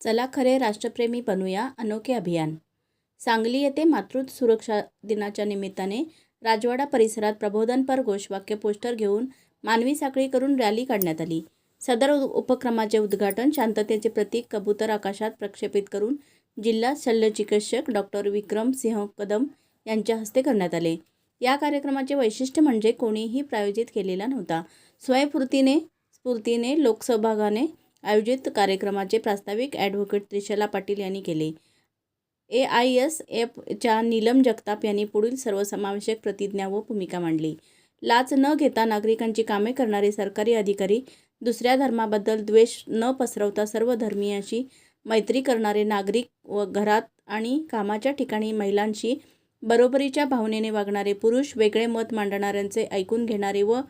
चला खरे राष्ट्रप्रेमी बनूया अनोखे अभियान. सांगली येथे मातृत्व सुरक्षा दिनाच्या निमित्ताने राजवाडा परिसरात प्रबोधनपर घोषवाक्य पोस्टर घेऊन मानवी साखळी करून रॅली काढण्यात आली. सदर उपक्रमाचे उद्घाटन शांततेचे प्रतीक कबूतर आकाशात प्रक्षेपित करून जिल्हा शल्यचिकित्सक डॉक्टर विक्रम सिंह कदम यांच्या हस्ते करण्यात आले. या कार्यक्रमाचे वैशिष्ट्य म्हणजे कोणीही प्रायोजित केलेला नव्हता. स्वयंफूर्तीने स्फूर्तीने लोकसहभागाने आयोजित कार्यक्रमाचे प्रास्ताविक ॲडव्होकेट त्रिशला पाटील यांनी केले. ए आय एस एफच्या नीलम जगताप यांनी पुढील सर्वसमावेशक प्रतिज्ञा व भूमिका मांडली. लाच न घेता नागरिकांची कामे करणारे सरकारी अधिकारी दुसऱ्या धर्माबद्दल द्वेष न पसरवता सर्व धर्मीयांशी मैत्री करणारे नागरिक व घरात आणि कामाच्या ठिकाणी महिलांशी बरोबरीच्या भावनेने वागणारे पुरुष वेगळे मत मांडणाऱ्यांचे ऐकून घेणारे व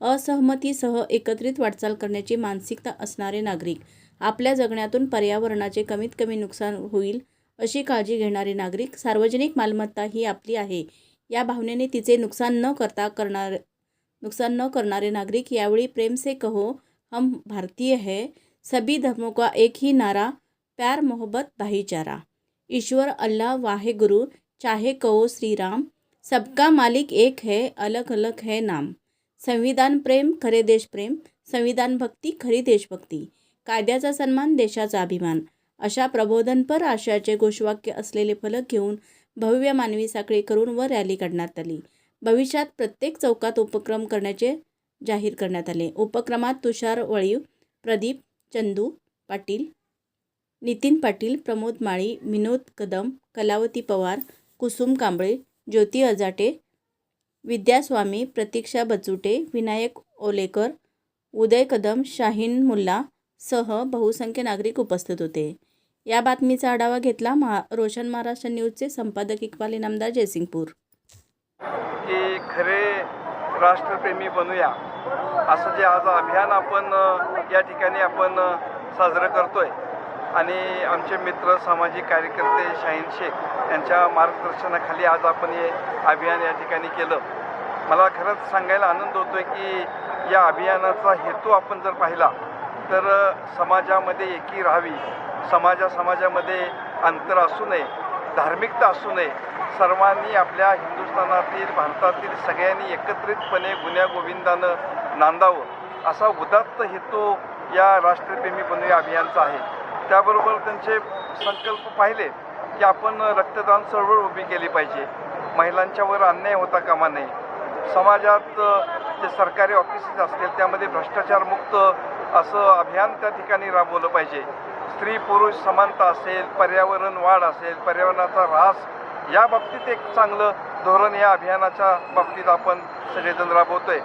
असहमतीसह एकत्रित वाटचाल करण्याची मानसिकता असणारे नागरिक आपल्या जगण्यातून पर्यावरणाचे कमीत कमी नुकसान होईल अशी काळजी घेणारे नागरिक सार्वजनिक मालमत्ता ही आपली आहे. या भावनेने तिचे नुकसान न करता करणार नुकसान न करणारे नागरिक यावेळी प्रेम से कहो हम भारतीय है सभी धर्मों का एक ही नारा प्यार मोहब्बत भाईचारा। ईश्वर अल्लाह वाहे गुरु चाहे कहो श्रीराम सबका मालिक एक है अलग अलग है नाम। संविधान प्रेम खरे देशप्रेम संविधान भक्ती खरी देशभक्ती कायद्याचा सन्मान देशाचा अभिमान अशा प्रबोधनपर आशयाचे घोषवाक्य असलेले फलक घेऊन भव्य मानवी साखळी करून व रॅली काढण्यात आली. भविष्यात प्रत्येक चौकात उपक्रम करण्याचे जाहीर करण्यात आले. उपक्रमात तुषार वळीव प्रदीप चंदू पाटील नितीन पाटील प्रमोद माळी विनोद कदम कलावती पवार कुसुम कांबळे ज्योती अजाटे विद्यास्वामी प्रतीक्षा बचुटे विनायक ओलेकर उदय कदम शाहीन मुल्ला सह बहुसंख्य नागरिक उपस्थित होते. या बातमीचा आढावा घेतला महा रोशन महाराष्ट्र न्यूजचे संपादक इक्बाल इनामदार जयसिंगपूर. की खरे राष्ट्रप्रेमी बनूया असं जे आज अभियान आपण या ठिकाणी आपण साजरं करतोय. आणि आमचे मित्र सामाजिक कार्यकर्ते शाहीन शेख यांच्या मार्गदर्शनाखाली आज आपण हे अभियान या ठिकाणी केलं. मला खरंच सांगायला आनंद होतोय की या अभियानाचा हेतू आपण जर पाहिला तर समाजामध्ये एकी राहावी. समाजा समाजामध्ये अंतर असू नये धार्मिकता असू नये. सर्वांनी आपल्या हिंदुस्थानातील भारतातील सगळ्यांनी एकत्रितपणे गुन्ह्या गोविंदानं नांदावं. असा उदात्त हेतू या राष्ट्रप्रेमी बनूया अभियानचा आहे. त्याबरोबर त्यांचे संकल्प पाहिले की आपण रक्तदान चळवळ उभी केली पाहिजे. महिलांच्यावर अन्याय होता कामा नये. समाजात जे सरकारी ऑफिसेस असतील त्यामध्ये भ्रष्टाचारमुक्त असं अभियान त्या ठिकाणी राबवलं पाहिजे. स्त्री पुरुष समानता असेल पर्यावरण वाढ असेल पर्यावरणाचा ऱ्हास या बाबतीत एक चांगलं धोरण या अभियानाच्या बाबतीत आपण सगळेजण राबवतोय.